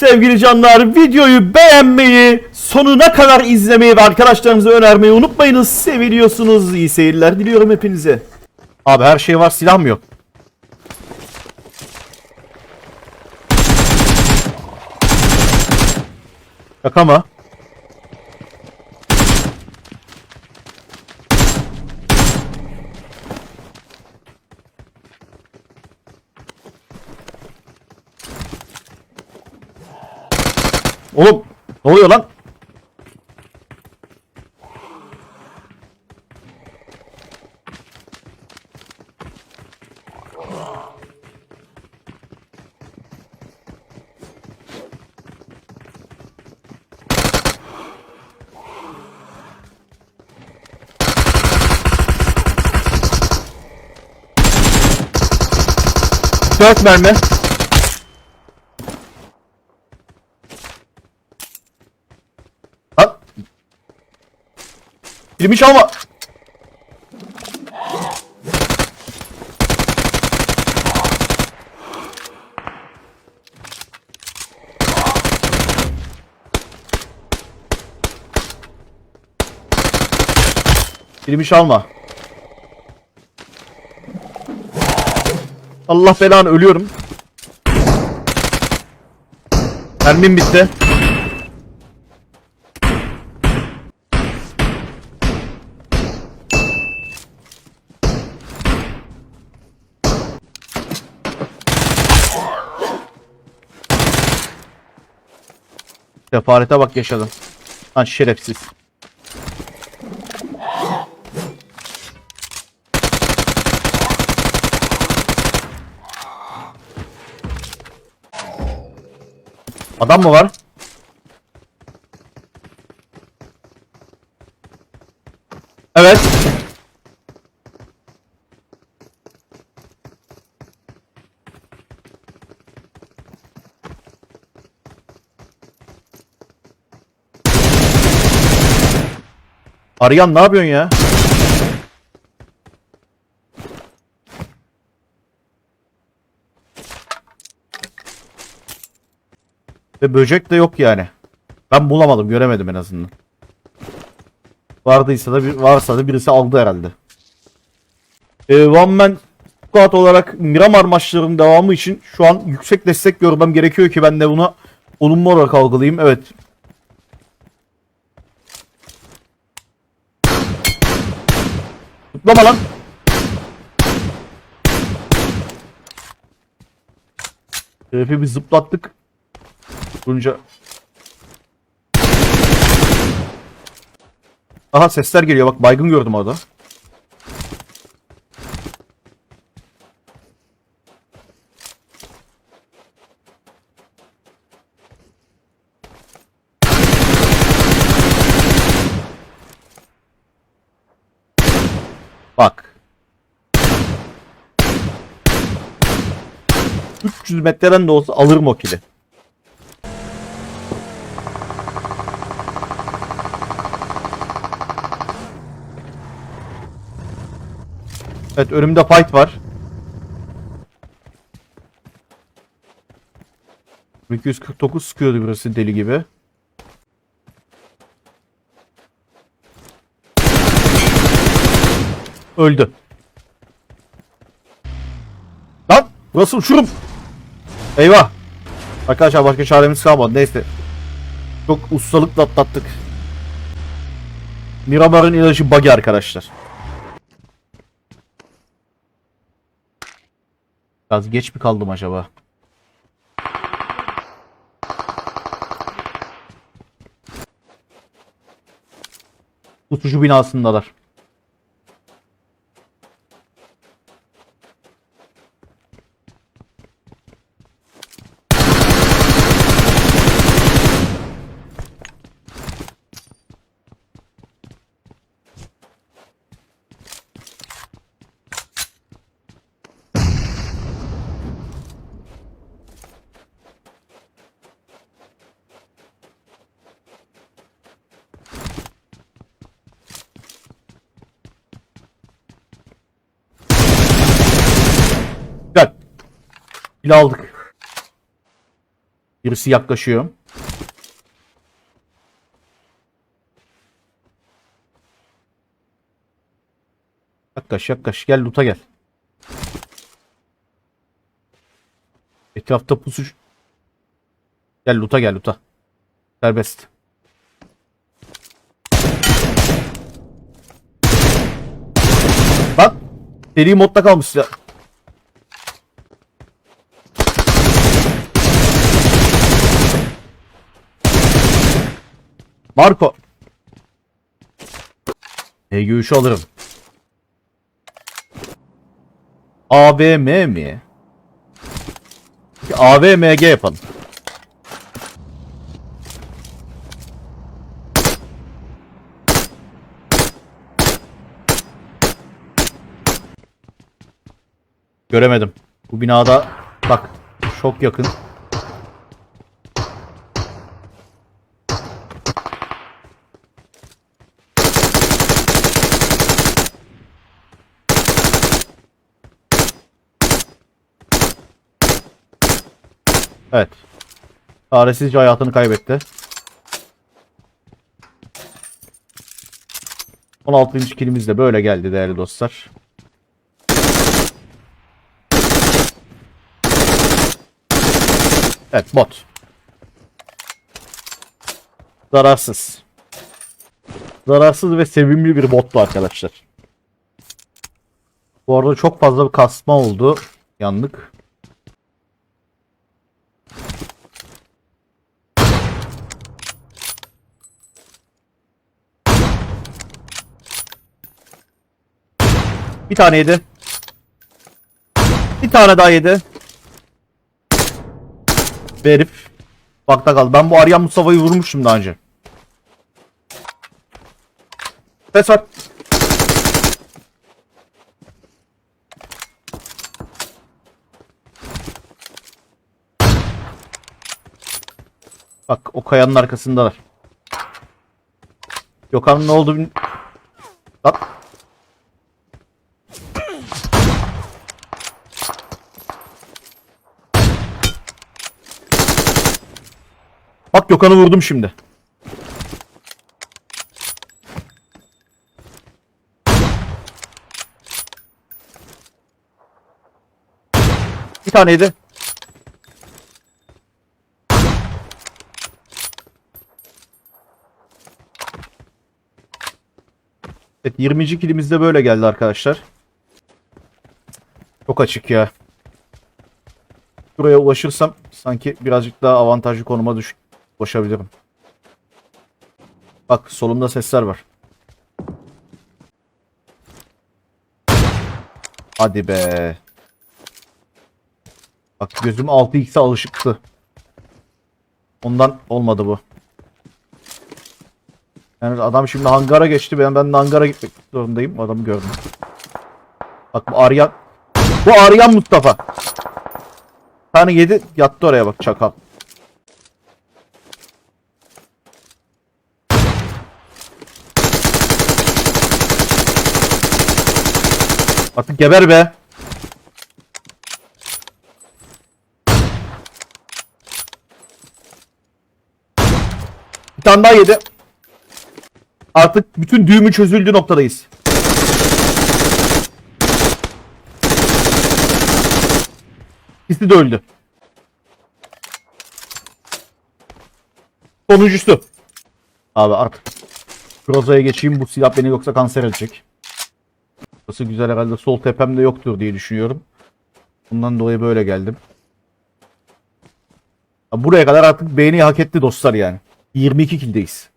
Sevgili canlar videoyu beğenmeyi, sonuna kadar izlemeyi ve arkadaşlarınıza önermeyi unutmayınız. Seviliyorsunuz. İyi seyirler diliyorum hepinize. Abi her şey var silah mı yok? Şaka mı? Oğlum ne oluyor lan? Dört mermi. Filmi çalma. Filmi çalma. Allah belanı ölüyorum. Mermim bitti. Sefarete bak yaşadım. Lan şerefsiz. Adam mı var? Evet. Arayan ne yapıyorsun ya? Ve böcek de yok yani. Ben bulamadım, göremedim en azından. Vardıysa da bir, varsa da birisi aldı herhalde. Ee, One Man Squad olarak Miramar maçlarının devamı için şu an yüksek destek görmem gerekiyor ki ben de buna olumlu olarak algılayayım. Evet. Tutlama lan. Herifi bir zıplattık. Bunca... Aha sesler geliyor bak baygın gördüm orada. Bak. 300 metreden de olsa alırım o kili. Evet önümde fight var. 249 sıkıyordu burası deli gibi. Öldü. Lan burası uçurum. Eyvah. Arkadaşlar başka çaremiz kalmadı. Neyse. Çok ustalıkla atlattık. Miramar'ın ilacı buggy arkadaşlar. Biraz geç mi kaldım acaba? Uçucu binasındalar. Bile aldık. Birisi yaklaşıyor. Yaklaş yaklaş gel loot'a gel. Etrafta pusu. Gel loot'a gel loot'a. Serbest. Bak. Seri modda kalmış ya. Marco. EG3'ü alırım. AVM mi? AVMG yapalım. Göremedim. Bu binada bak çok yakın. Evet. Çaresizce hayatını kaybetti. 16. kilimiz de böyle geldi değerli dostlar. Evet bot. Zararsız. Zararsız ve sevimli bir bottu arkadaşlar. Bu arada çok fazla bir kasma oldu. Yanlık. Bir tane yedi. Bir tane daha yedi. Ve herif bakta kaldı. Ben bu Aryan Mustafa'yı vurmuştum daha önce. Ses var. Bak o kayanın arkasındalar. Gökhan'ın ne oldu bilmiyorum. Bak Gökhan'ı vurdum şimdi. Bir taneydi. Evet 20. kilimiz de böyle geldi arkadaşlar. Çok açık ya. Buraya ulaşırsam sanki birazcık daha avantajlı konuma düş ulaşabilirim. Bak solumda sesler var. Hadi be. Bak gözüm 6x'e alışıktı. Ondan olmadı bu. Yani adam şimdi hangara geçti. Ben ben hangara gitmek zorundayım. Adamı gördüm. Bak bu Aryan. Bu Aryan Mustafa. Tane yedi yattı oraya bak çakal. Artık geber be. Bir tane daha yedi. Artık bütün düğümü çözüldü noktadayız. İkisi de öldü. Sonuncusu. Abi artık. Groza'ya geçeyim bu silah beni yoksa kanser edecek. Burası güzel herhalde sol tepemde yoktur diye düşünüyorum. Bundan dolayı böyle geldim. Ya Buraya kadar artık beğeni hak etti dostlar yani. 22 kildeyiz.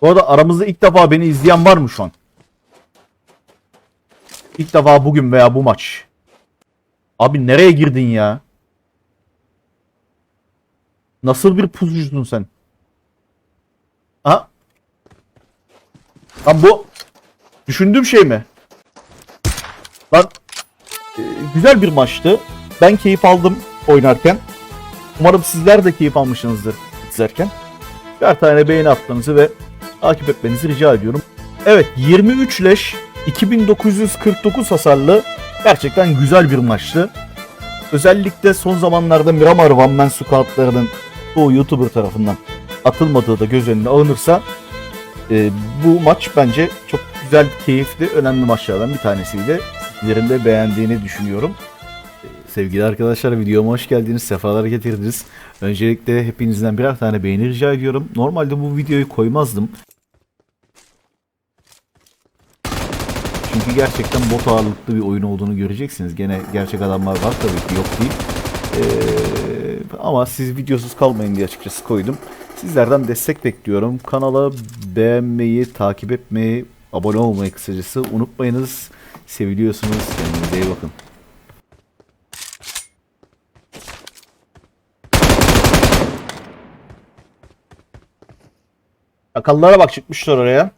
Bu arada aramızda ilk defa beni izleyen var mı şu an? İlk defa bugün veya bu maç. Abi nereye girdin ya? Nasıl bir pusucusun sen? Ha? Lan bu düşündüğüm şey mi? Lan e, güzel bir maçtı. Ben keyif aldım oynarken. Umarım sizler de keyif almışsınızdır izlerken. Bir tane beğeni atmanızı ve takip etmenizi rica ediyorum. Evet 23 leş 2949 hasarlı gerçekten güzel bir maçtı. özellikle son zamanlarda Miramar One Man Squad'larının çoğu YouTuber tarafından atılmadığı da göz önüne alınırsa e, bu maç bence çok güzel, keyifli, önemli maçlardan bir tanesiydi. De beğendiğini düşünüyorum. E, Sevgili arkadaşlar videoma hoş geldiniz, sefalar getirdiniz. Öncelikle hepinizden birer tane beğeni rica ediyorum. Normalde bu videoyu koymazdım. Çünkü gerçekten bot ağırlıklı bir oyun olduğunu göreceksiniz. Gene gerçek adamlar var tabii ki yok değil. Ee, ama siz videosuz kalmayın diye açıkçası koydum. Sizlerden destek bekliyorum. Kanala beğenmeyi, takip etmeyi, abone olmayı kısacası unutmayınız. Seviliyorsunuz. Kendinize iyi bakın. Akıllara bak çıkmışlar oraya.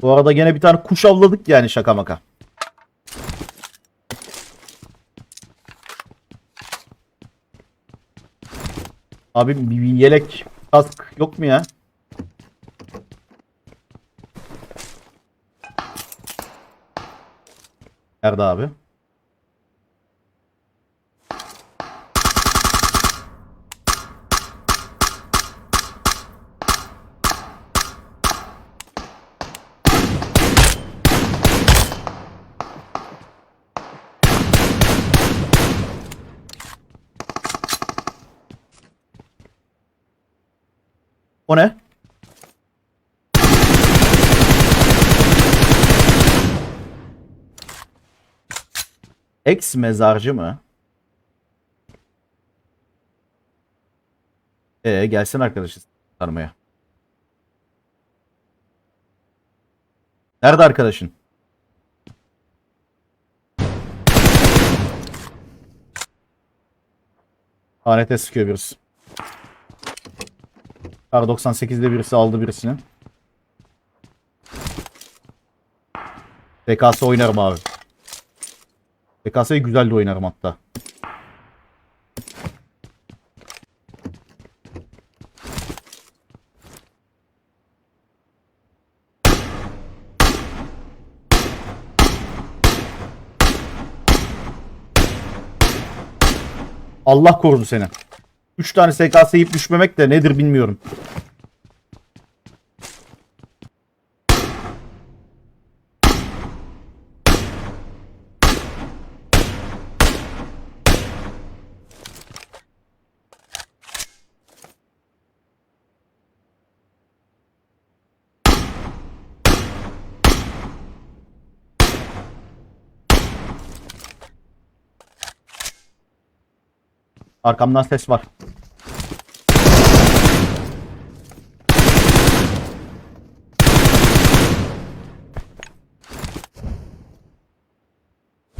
Bu arada gene bir tane kuş avladık yani şaka maka. Abi bir, yelek kask yok mu ya? Nerede abi? O ne? Ex mezarcı mı? Ee gelsin arkadaşız sarmaya. Nerede arkadaşın? Hanete sıkıyor birisi. Kar 98'de birisi aldı birisini. PKS oynarım abi. PKS'yi güzel de oynarım hatta. Allah korudu seni. 3 tane SKS yiyip düşmemek de nedir bilmiyorum. Arkamdan ses var.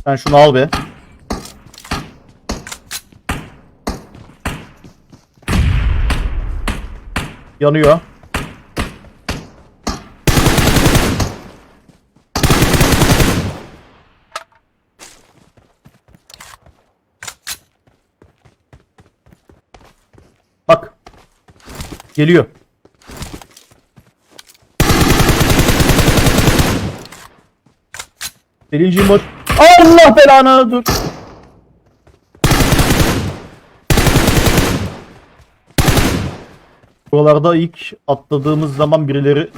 Sen şunu al be. Yanıyor. Bak. Geliyor. Birinciyim bak. Allah belanı dur. Buralarda ilk atladığımız zaman birileri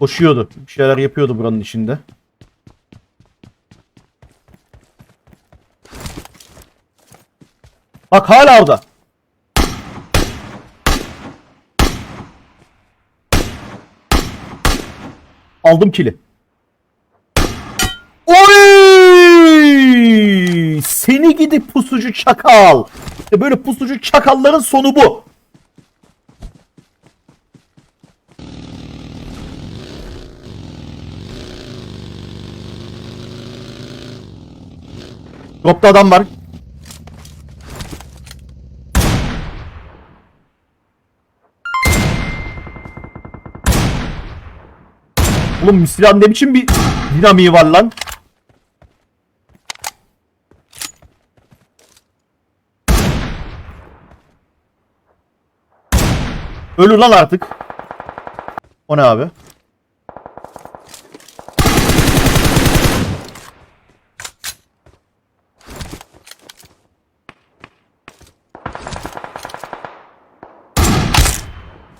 koşuyordu. Bir şeyler yapıyordu buranın içinde. Bak hala orada. Aldım kili. Oy! Seni gidip pusucu çakal. İşte böyle pusucu çakalların sonu bu. Dropta adam var. Oğlum bu silahın ne bir dinamiği var lan? Ölür lan artık. O ne abi?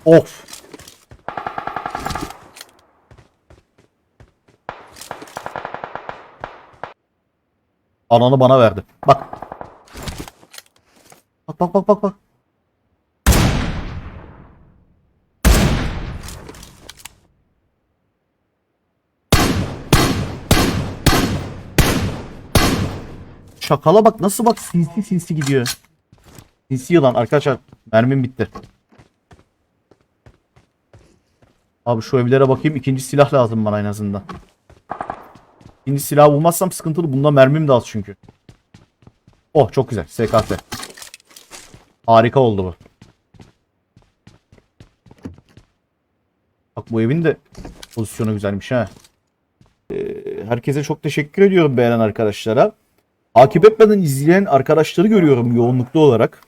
Of. Ananı bana verdi. Bak. Bak bak bak bak bak. Şakala bak nasıl bak sinsi sinsi gidiyor. Sinsi yılan arkadaşlar mermim bitti. Abi şu evlere bakayım ikinci silah lazım bana en azından. İkinci silah bulmazsam sıkıntılı. Bunda mermim de az çünkü. Oh çok güzel. SKS. Harika oldu bu. Bak bu evin de pozisyonu güzelmiş ha. Ee, herkese çok teşekkür ediyorum beğenen arkadaşlara. Takip etmeden izleyen arkadaşları görüyorum yoğunluklu olarak.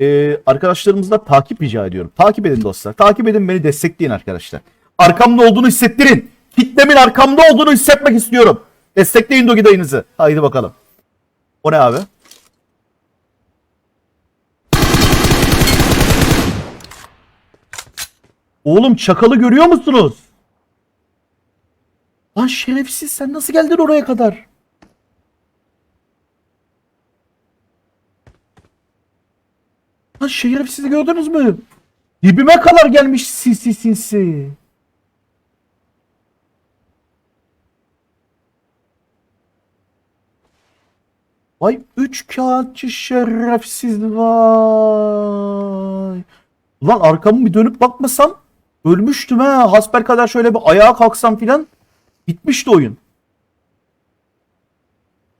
Ee, arkadaşlarımızla takip rica ediyorum. Takip edin dostlar. Takip edin beni destekleyin arkadaşlar. Arkamda olduğunu hissettirin. Kitlemin arkamda olduğunu hissetmek istiyorum. Destekleyin Dogi dayınızı. Haydi bakalım. O ne abi? Oğlum çakalı görüyor musunuz? Lan şerefsiz sen nasıl geldin oraya kadar? Lan şerefsizi gördünüz mü? Dibime kadar gelmiş sinsi sinsi. Vay üç kağıtçı şerefsiz vay. Ulan arkamı bir dönüp bakmasam ölmüştüm ha. Hasper kadar şöyle bir ayağa kalksam filan bitmişti oyun.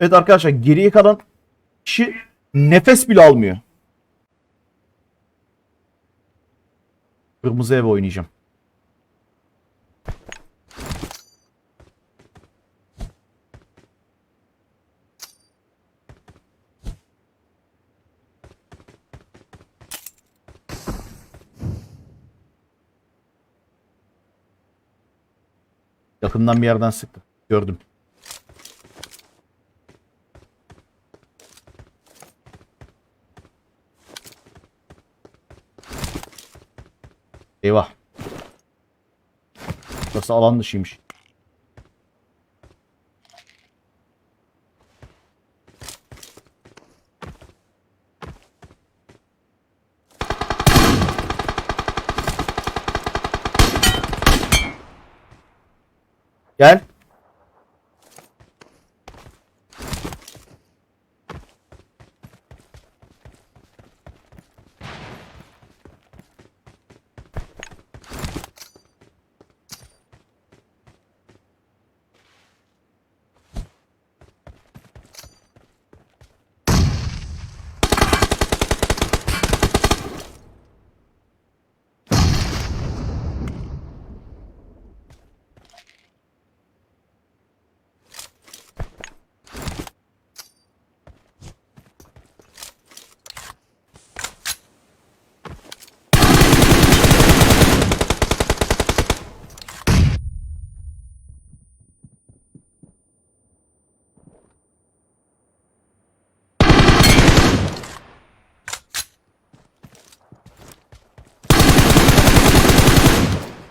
Evet arkadaşlar geriye kalan kişi nefes bile almıyor. Kırmızı ev oynayacağım. Yakından bir yerden sıktı. Gördüm. Eyvah. Burası alan dışıymış. Gel.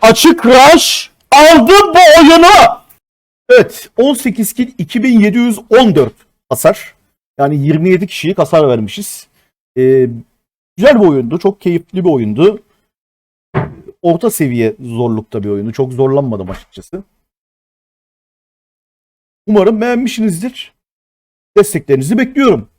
Açık rush aldı bu oyunu. Evet 18 kill 2714 hasar. Yani 27 kişiyi hasar vermişiz. Ee, güzel bir oyundu. Çok keyifli bir oyundu. Orta seviye zorlukta bir oyundu. Çok zorlanmadım açıkçası. Umarım beğenmişsinizdir. Desteklerinizi bekliyorum.